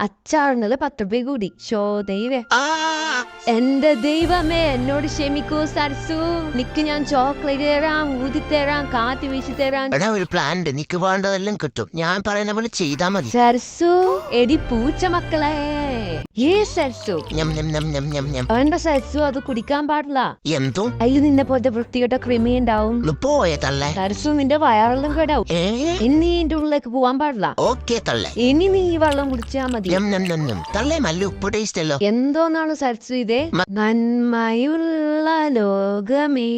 അച്ചാറിനത് പത്ത് രൂപ കൂടി. ഷോ ദൈവേ. എന്റെ ദൈവമേ എന്നോട് ക്ഷമിക്കൂ സരസു. നിക്ക് ഞാൻ ചോക്ലേറ്റ് തരാം ഊതി തരാം കാത്തി വീശി തരാം. എടാ ഒരു പ്ലാൻ ഉണ്ട്. നിക്ക് വേണ്ടതെല്ലാം കിട്ടും. ഞാൻ പറയുന്ന പോലെ ചെയ്താ മതി. സരസു എടി പൂച്ച മക്കളെ. ഏ സരസു ഞം ഞം ഞം ഞം അത് കുടിക്കാൻ പാടില്ല. എന്തോ? അതിൽ നിന്നെ പോലത്തെ വൃത്തികെട്ട കൃമി ഉണ്ടാവും. പോയേ തള്ളേ. നിന്റെ വയറെല്ലാം കേടാവും. ഇനി എന്റെ ഉള്ളിലേക്ക് പോവാൻ പാടില്ല. ഓക്കെ തള്ളേ. ഇനി നീ ഈ വെള്ളം കുടിച്ചാ മതി. ഞം ഞം ഞം ഞം തള്ളേ നല്ല ഉപ്പ് ടേസ്റ്റ് അല്ലോ. എന്തോന്നാണ് സരസു ഇതേ? നന്മയുള്ള ലോകമേ.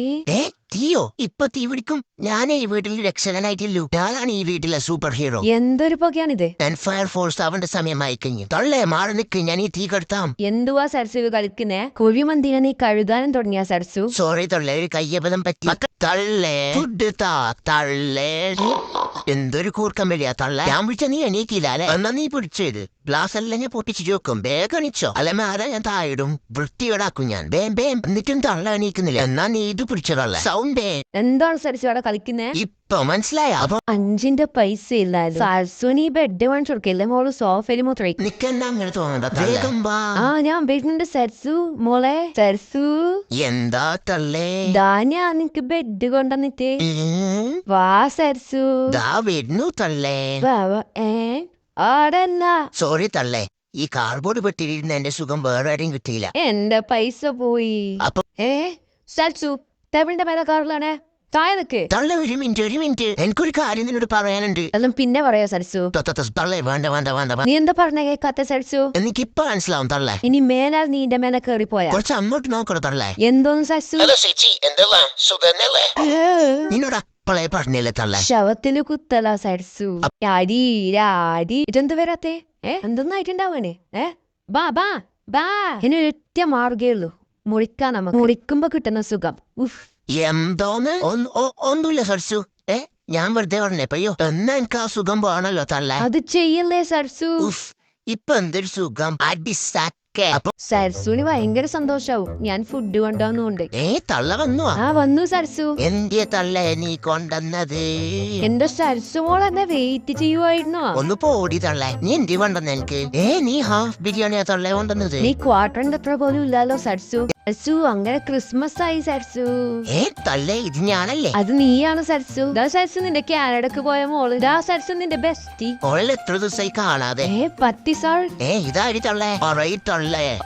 തീയോ? ഇപ്പൊ തീ പിടിക്കും. ഞാനേ ഈ വീട്ടിൽ രക്ഷകനായിട്ടില്ലു ഞാനാണ് ഈ വീട്ടിലെ സൂപ്പർ ഹീറോ എന്തൊരു പൊക്കെയാണിത് ഞാൻ ഫയർഫോഴ്സ് അവന്റെ സമയമായി കഴിഞ്ഞു. തള്ളേ മാറി നിക്ക്. ഞാൻ ഈ തീ കെടുത്താം. എന്തുവാ സരസു കളിക്കുന്നേ? കുഴിമന്തിനെ നീ കഴുകാനും തുടങ്ങിയ സരസു. സോറി തള്ളേ. ഒരു കയ്യബദ്ധം പറ്റി. തള്ളേ. ഫുഡ് താ. തള്ളേ. എന്തൊരു കൂർക്കം വരിക തള്ള. ഞാൻ വിളിച്ച നീ എണീക്കില്ല അല്ലെ? എന്നാ നീ പിടിച്ചത് ഗ്ലാസ് എല്ലാം ഞാൻ പൊട്ടിച്ചു ചോക്കും. വേഗം എണീച്ചോ. അല്ല മാറാ ഞാൻ തായിടും വൃത്തിയോടാക്കും ഞാൻ. ബേം ബേം എന്നിട്ടും തള്ള എണീക്കുന്നില്ല. എന്നാ നീ ഇത് പിടിച്ചതല്ല? സൗണ്ടേ എന്താണ് സരസു അവിടെ കളിക്കുന്നേ? ഇപ്പൊ മനസ്സിലായ? അപ്പൊ അഞ്ചിന്റെ പൈസ ഇല്ലായിരുന്നു സാൽസോനി ഈ ബെഡ് വാങ്ങിച്ചു കൊടുക്കില്ലേ? മോൾ സോഫയിൽ മൂത്രയ്ക്കും നിക്കെന്നാ അങ്ങനെ വേഗം വാ. ആ ഞാൻ വരുന്നുണ്ട് സരസു. മോളെ സരസു. എന്താ തള്ളേ? ഞാൻ നിനക്ക് ബെഡ് കൊണ്ടുവന്നിട്ട്. ഉം, വാ സരസു. ദാ വരുന്നു തള്ളേ. വാ വാ ഏ? ആടല്ല സോറി തള്ളേ. ഈ കാർബോർഡ് പെട്ടിരിക്കുന്ന എന്റെ സുഖം വേറെ ആരെയും കിട്ടിയില്ല. എന്റെ പൈസ പോയി. അപ്പൊ ഏ? സരസു ടേബിളിന്റെ മേലെ കാറിലാണ്. താഴെ നിക്ക്. തള്ള ഒരു മിനിറ്റ് ഒരു മിനിറ്റ്. എനിക്കൊരു കാര്യം നിന്നോട് പറയാനുണ്ട്. പിന്നെ പറയാ സരസു. ത- ത- ത- തള്ളേ വേണ്ട വേണ്ട വേണ്ട വേണ്ട. നീ എന്താ പറഞ്ഞ കേക്കാത്ത സരസു? എനിക്കിപ്പൊ മനസ്സിലാവും തള്ളേ. ഇനി മേലാൽ നീ എന്റെ മേലെ കേറി പോയാ കുറച്ച് അങ്ങോട്ട് നോക്കണം തള്ളേ. എന്തോന്ന് സരസു? ഹലോ ചേച്ചി. എന്തെല്ലാ സുഖന്നല്ലേ? നിന്നോട് അപ്പളേ പറഞ്ഞില്ലേ തള്ളേ? ശവത്തിൽ കുത്തല സരസു. അടി രാരി ഇതെന്ത് വരാത്തെ? ഏ? എന്തൊന്നായിട്ടുണ്ടാവണേ ഏ? ബാ ബാ ബാ. ഇനി ഒറ്റ മാർഗേ ഉള്ളൂ. മുറിക്കാൻ നമുക്ക്. മുറിക്കുമ്പോ കിട്ടുന്ന സുഖം. ഉഫ്. എന്തോന്ന്? ഒന്നുമില്ല സർസു. ഏ ഞാൻ വെറുതെ പറഞ്ഞേ. പയ്യോ എന്നാ എനിക്ക് ആ സുഖം പോണല്ലോ തള്ള. അത് ചെയ്യല്ലേ സർസു? ഉഫ് ഇപ്പൊ എന്തൊരു സുഖം. അടിസാക്കെ. സരസുന് ഭയങ്കര സന്തോഷാവും. ഞാൻ ഫുഡ് കൊണ്ടുവന്നുകൊണ്ട് ഏ തള്ള വന്നു? ആ വന്നു സർസു. എന്റെ തള്ള നീ കൊണ്ടുവന്നത്? എന്റെ സർസു മോൾ എന്നെ വെയിറ്റ് ചെയ്യുവായിരുന്നോ? ഒന്ന് പോടി തള്ള. നീ എന്തി കൊണ്ടുവന്ന എനിക്ക്? ഏ നീ ഹാഫ് ബിരിയാണിയാ തള്ളേ കൊണ്ടുവന്നത്? നീ ക്വാർട്ടറിന്റെ അത്ര പോലും ഇല്ലല്ലോ സരസു സരസു അങ്ങനെ ക്രിസ്മസ് ആയി സരസു. ഏ തല്ലേ ഇത് ഞാനല്ലേ? അത് നീയാണ് സരസു. ദാ സരസു നിന്റെ കാനഡക്ക് പോയ മോൾ. ദാ സരസു നിന്റെ ബെസ്റ്റി. ഓളെ എത്ര ദിവസമായി കാണാതെ? ഏ പത്തി സാൾ ഏ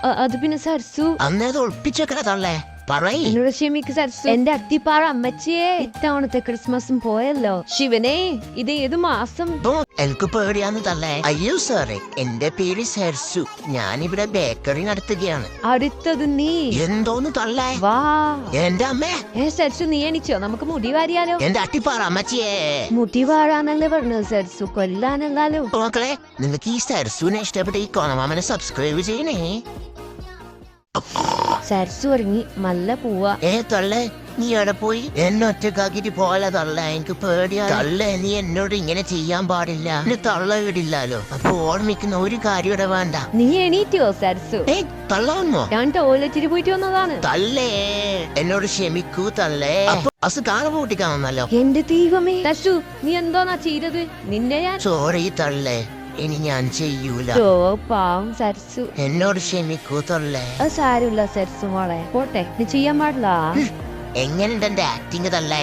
അ- അത് പിന്നെ സരസു. അന്നേത് ഒളിപ്പിച്ചേക്കണേ തള്ളേ. പറയി. എന്നോട് ക്ഷമിക്ക് സരസു എന്റെ അത്തിപ്പാറ അമ്മച്ചിയെ ഇത്തവണത്തെ ക്രിസ്മസും പോയല്ലോ. ശിവനെ ഇത് ഏത് മാസം? എനിക്ക് പേടിയാന്ന് തള്ളേ. അയ്യോ സാറേ എന്റെ പേര് സെർസു ഞാനിവിടെ ബേക്കറി നടത്തുകയാണ്. അടുത്തത് നീ. എന്തോന്ന് തള്ളേ? വാ. എന്റെ അമ്മേ. ഏ സരസു നീ എണിച്ചോ? നമുക്ക് മുടി വാരിയാലോ? എന്റെ അട്ടിപ്പാറ അമ്മച്ചിയെ. മുടി വാരാന്നല്ലേ പറഞ്ഞത് സരസു കൊല്ലാനല്ലാലോ? മക്കളെ നിങ്ങൾക്ക് ഈ സെർസുവിനെ ഇഷ്ടപ്പെട്ട ഈ കോണമാമനെ സബ്സ്ക്രൈബ് ചെയ്യണേ. സരസു തുടങ്ങി നല്ല പോവാ. ഏ തൊള്ളേ നീ എവിടെ പോയി? എന്നെ ഒറ്റക്കാക്കിട്ട് പോലെ തള്ള എനിക്ക് പേടിയാ. തള്ള നീ എന്നോട് ഇങ്ങനെ ചെയ്യാൻ പാടില്ല. എന്നെ തള്ള വിടില്ലല്ലോ അപ്പൊ ഓർമ്മിക്കുന്ന ഒരു കാര്യം ഇവിടെ വേണ്ട. നീ എണീറ്റോ സരസു ഏ തള്ള ഞാൻ ടോയ്ലറ്റിൽ പോയിട്ട് വന്നതാണ്. തള്ളേ എന്നോട് ക്ഷമിക്കൂ തള്ളേ. അപ്പൊ അസ് കാണ പൂട്ടിക്കാന്നല്ലോ എന്റെ ദൈവമേ. സരസു നീ എന്തോന്നാ ചെയ്തത്? നിന്നെ ഞാൻ സോറി തള്ളേ. ഇനി ഞാൻ ചെയ്യൂല. ഓ പാവം സരസു. എന്നോട് ക്ഷമിക്കൂ തള്ളേ അത് സാരമില്ല സരസു മോളെ. പോട്ടെ നീ ചെയ്യാൻ പാടില്ല. എങ്ങനെയുണ്ട് എന്റെ ആക്ടിങ് തള്ളേ?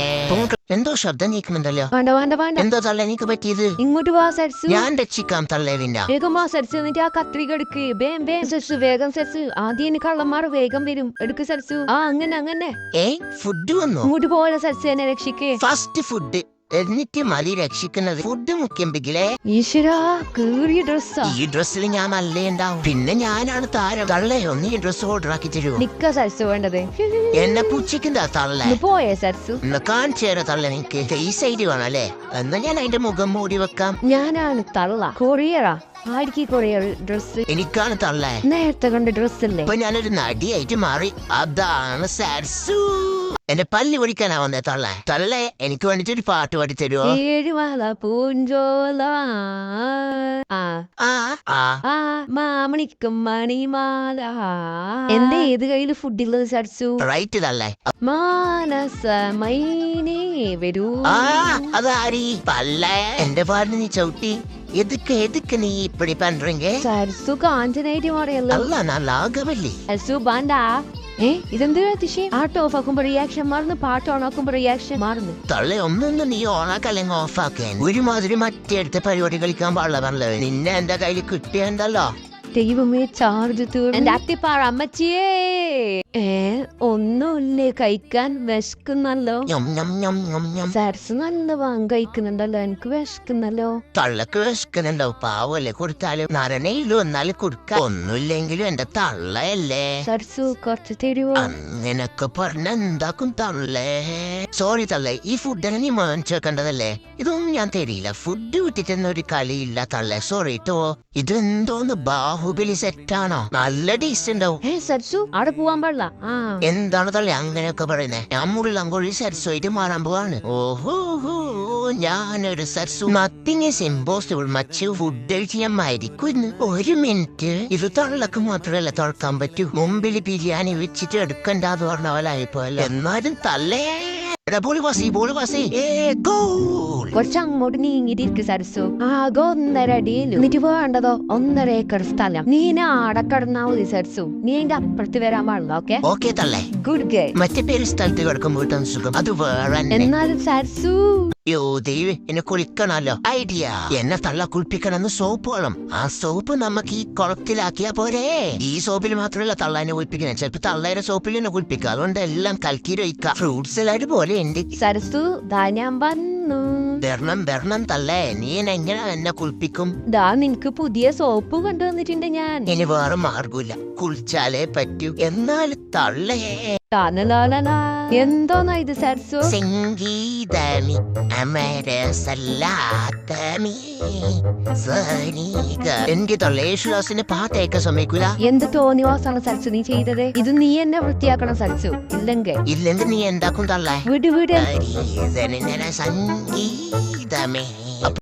എന്തോ ശബ്ദം കേൾക്കുന്നുണ്ടല്ലോ. വേണ്ട വേണ്ട വേണ്ട. എന്തോ തള്ളേ എനിക്ക് പറ്റിയത്? ഇങ്ങോട്ട് വാ സരസു. ഞാൻ രക്ഷിക്കാം തള്ളേ പിന്നെ വേഗം വാ സരസു എന്നിട്ട് ആ കത്രിക എടുക്ക്. ബേം വേം സരസു വേഗം സരസു. ആദ്യം എനിക്ക് കള്ളന്മാർ വേഗം വരും. എടുക്ക് സരസു. ആ അങ്ങനെ അങ്ങനെ. ഏ ഫുഡ് വന്നു? ഇങ്ങോട്ട് പോലെ സരസു എന്നെ രക്ഷിക്ക്. ഫസ്റ്റ് ഫുഡ് എന്നിട്ട് മതി രക്ഷിക്കുന്നത്. ഫുഡ് മുഖ്യമ്പിക്കില്ലേ ഈശ്വരാ കീറിയ ഡ്രസ്സാ ഈ ഡ്രസ്സിൽ ഞാൻ അല്ലേ ഉണ്ടാവും. പിന്നെ ഞാനാണ് താരം. തള്ളേ ഒന്ന് ഈ ഡ്രസ് ഓർഡർ ആക്കി തരൂ. നിക്ക സരസ് വേണ്ടത്. എന്നെ പുച്ഛിക്കുന്ന തള്ളേ. പോയേ സരസ്? ഒന്ന് കാണിച്ചേര തള്ള നിനക്ക്. ഈ സൈഡ് വേണം അല്ലേ? എന്നാ ഞാൻ അതിന്റെ മുഖം മൂടി വെക്കാം. ഞാനാണ് തള്ള. കൊറിയറാ. കൊറിയർ ഡ്രസ് എനിക്കാണ് തള്ളേ. നേരത്തെ കണ്ട ഡ്രസ് അല്ലേ? ഇപ്പൊ ഞാനൊരു നടിയായിട്ട് മാറി. അതാണ് സാർസു എന്റെ പല്ല് പൊടിക്കാനാ വന്നേ തള്ളേ തള്ളേ എനിക്ക് വേണ്ടിട്ട് ഒരു പാട്ട് പാടി തരുമോ ഏഴുമല പൂഞ്ചോല ആ ആ ആ ആ മാമണിക്കും മണിമാല എന്റെ ഏത് കയ്യില് ഫുഡുള്ളത് സരസു റൈറ്റ് തള്ളേ മാനസമൈനേ വരൂ ആ അതാരി പല്ലേ എന്റെ പാടിന് നീ ചവിട്ടി எதுக்கு எதுக்கு நீ இப்படி பண்றீங்க സരസു കാഞ്ചനായിട്ട് മാറിയല്ലോ அல்ல நான் லாகவல்லி സരസു ബാണ്ടാ ഏ ഇതെന്തിനാ അതിശയം പാട്ട് ഓഫ് ആക്കുമ്പോ റിയാക്ഷൻ മാറുന്നു പാട്ട് ഓൺ ആക്കുമ്പോ റിയാക്ഷൻ മാറുന്നു. തള്ളെ ഒന്നൊന്നും നീ ഓണാക്കല്ലെങ്കിൽ ഓഫാക്കാൻ ഒരുമാതിരി മറ്റേടുത്ത പരിപാടി കളിക്കാൻ പാടില്ല നിന്നെ എന്റെ കയ്യിൽ കിട്ടിയണ്ടല്ലോ. ദൈവമേ ചാർജ് തീർന്നു. എന്റെ അത്തിപ്പാറ അമ്മച്ചിയേ! ഏ ഒന്നുമില്ലേ കഴിക്കാൻ വിശക്കുന്നല്ലോ ഞം ഞം ഞം ഞം ഞം. സരസ് നല്ല വാങ് കഴിക്കുന്നുണ്ടല്ലോ. എനിക്ക് വിശക്കുന്നല്ലോ തള്ളക്ക് വിശക്കുന്നുണ്ടോ? പാവല്ലേ കൊടുത്താലും. നരനയിലും എന്നാലും കൊടുക്ക. ഒന്നുമില്ലെങ്കിലും എന്റെ തള്ളയല്ലേ. സരസു കുറച്ച് തരുവോ? അങ്ങനൊക്കെ പറഞ്ഞ എന്താക്കും തള്ളേ? സോറി തള്ളേ ഈ ഫുഡിനെ നീ മേടിച്ചേക്കേണ്ടതല്ലേ ഇതൊന്നും ഞാൻ തരില്ല ഫുഡ് വിട്ടിട്ടൊന്നും ഒരു കളിയില്ല തള്ളേ. സോറി കേട്ടോ ഇതെന്തോന്ന് ബാഹുബലി സെറ്റാണോ നല്ല ടേസ്റ്റ് ഉണ്ടാവും. ഏ സരസു അവിടെ പോവാൻ പാടില്ല. എന്താണ് തള്ളി അങ്ങനെയൊക്കെ പറയുന്നേ? ഞാൻ മുള്ളംകൊഴി സരസ്വായിട്ട് മാറാൻ പോവാണ്. ഓഹോ ഞാനൊരു Sarasu nothing is impossible much. Food ഞാൻ മരിക്കുന്നു. ഒരു മിനിറ്റ്. ഇത് തള്ളക്ക് മാത്രമല്ല തുറക്കാൻ പറ്റൂ. മുമ്പിൽ ബിരിയാണി വെച്ചിട്ട് എടുക്കണ്ടെന്ന് പറഞ്ഞ പോലെ ആയിപ്പോലെ എന്നാലും തള്ളേ ബോളി വാസി ബോളി വാസി. ഏ ഗോൾ. കുറച്ച് അങ്ങോട്ട് നീങ്ങിട്ടിരിക്ക് സരസു. ആകെ ഒന്നര അടിയിലും എന്നിട്ട് വേണ്ടതോ? ഒന്നര ഏക്കർ സ്ഥലം. നീ ഇനി ആടെ കിടന്നാ മതി സരസു. നീ എന്റെ അപ്പുറത്ത് വരാൻ പാടില്ല ഓക്കെ? ഓക്കെ തള്ളേ. ഗുഡ് ഗേ മറ്റേ പേര് സ്ഥലത്ത് കിടക്കുമ്പോൾ സുഖം. അത് വേറെ. എന്നാലും സരസു. യോ ദൈവ എന്നെ കുളിക്കണല്ലോ ഐഡിയ. എന്നെ തള്ള കുളിപ്പിക്കണമെന്ന് സോപ്പ് വേണം. ആ സോപ്പ് നമുക്ക് ഈ കുളത്തിലാക്കിയാ പോരെ. ഈ സോപ്പിൽ മാത്രമല്ല തള്ളാനെ കുളിപ്പിക്കുന്നത്. ചിലപ്പോ തള്ളേരെ സോപ്പിൽ തന്നെ കുളിപ്പിക്കുക. അതുകൊണ്ട് എല്ലാം വയ്ക്കുക ഫ്രൂട്ട്സ് എല്ലാവരും പോലെ ഉണ്ട്. സരസു ധാന്യം വന്നു. വരണം വരണം തള്ളേ. നീ എങ്ങനെ എന്നെ കുളിപ്പിക്കും? ദാ നിനക്ക് പുതിയ സോപ്പ് കൊണ്ടുവന്നിട്ടുണ്ട് ഞാൻ. ഇനി വേറെ മാർഗമില്ല കുളിച്ചാലേ പറ്റൂ. എന്നാൽ തള്ളേ. എന്തോന്നാ ഇത് സരസു? സംഗീതമി അമരസല്ലാത്തമി സനീക. എനിക്ക് തള്ളേ യേശുദാസിന്റെ പാട്ടേക്കാൻ സമ്മതിക്കൂല? എന്ത് തോന്നിവാസാണ് സരസു നീ ചെയ്തത്? ഇത് നീ എന്നെ വൃത്തിയാക്കണം സരസു. ഇല്ലെങ്കിൽ. ഇല്ലെങ്കിൽ നീ എന്താക്കും തള്ളേ? വിട് വിട്. ഹരിതനിന്നര സംഗീതമേ